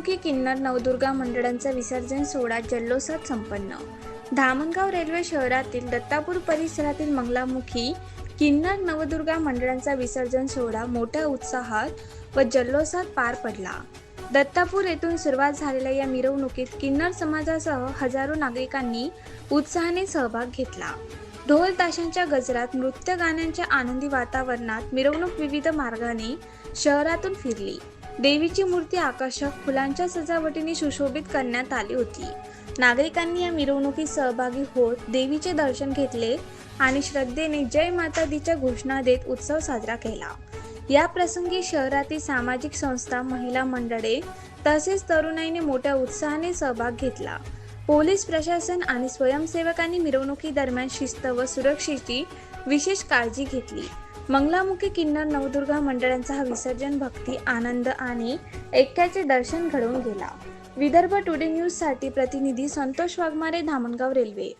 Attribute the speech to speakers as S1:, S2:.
S1: किन्नर नवदुर्गा मंडळांचा विसर्जन सोहळा जल्लोषात संपन्न. धामणगाव रेल्वे शहरातील दत्तापूर परिसरातील मंगलामुखी किन्नर नवदुर्गा मंडळांचा विसर्जन सोहळा मोठ्या उत्साहात व जल्लोषात पार पडला. दत्तापूर येथून सुरुवात झालेल्या या मिरवणुकीत किन्नर समाजासह हजारो नागरिकांनी उत्साहाने सहभाग घेतला. ढोल ताशांच्या गजरात नृत्य गाण्यांच्या आनंदी वातावरणात मिरवणूक विविध मार्गाने शहरातून फिरली. देवीची मूर्ती आकर्षक फुलांच्या सजावटीने सुशोभित करण्यात आली होती. नागरिकांनी या मिरवणुकीत सहभागी होत देवीचे दर्शन घेतले आणि श्रद्धेने जय माता दीच्या घोषणा देत उत्सव साजरा केला. या प्रसंगी शहरातील सामाजिक संस्था महिला मंडळे तसेच तरुणाईने मोठ्या उत्साहाने सहभाग घेतला. पोलीस प्रशासन आणि स्वयंसेवकांनी मिरवणुकीदरम्यान शिस्त व सुरक्षेची विशेष काळजी घेतली. मंगलामुखी किन्नर नवदुर्गा मंडळांचा हा विसर्जन भक्ती आनंद आणि ऐक्याचे दर्शन घडवून गेला. विदर्भ टुडे न्यूजसाठी प्रतिनिधी संतोष वाघमारे धामणगाव रेल्वे.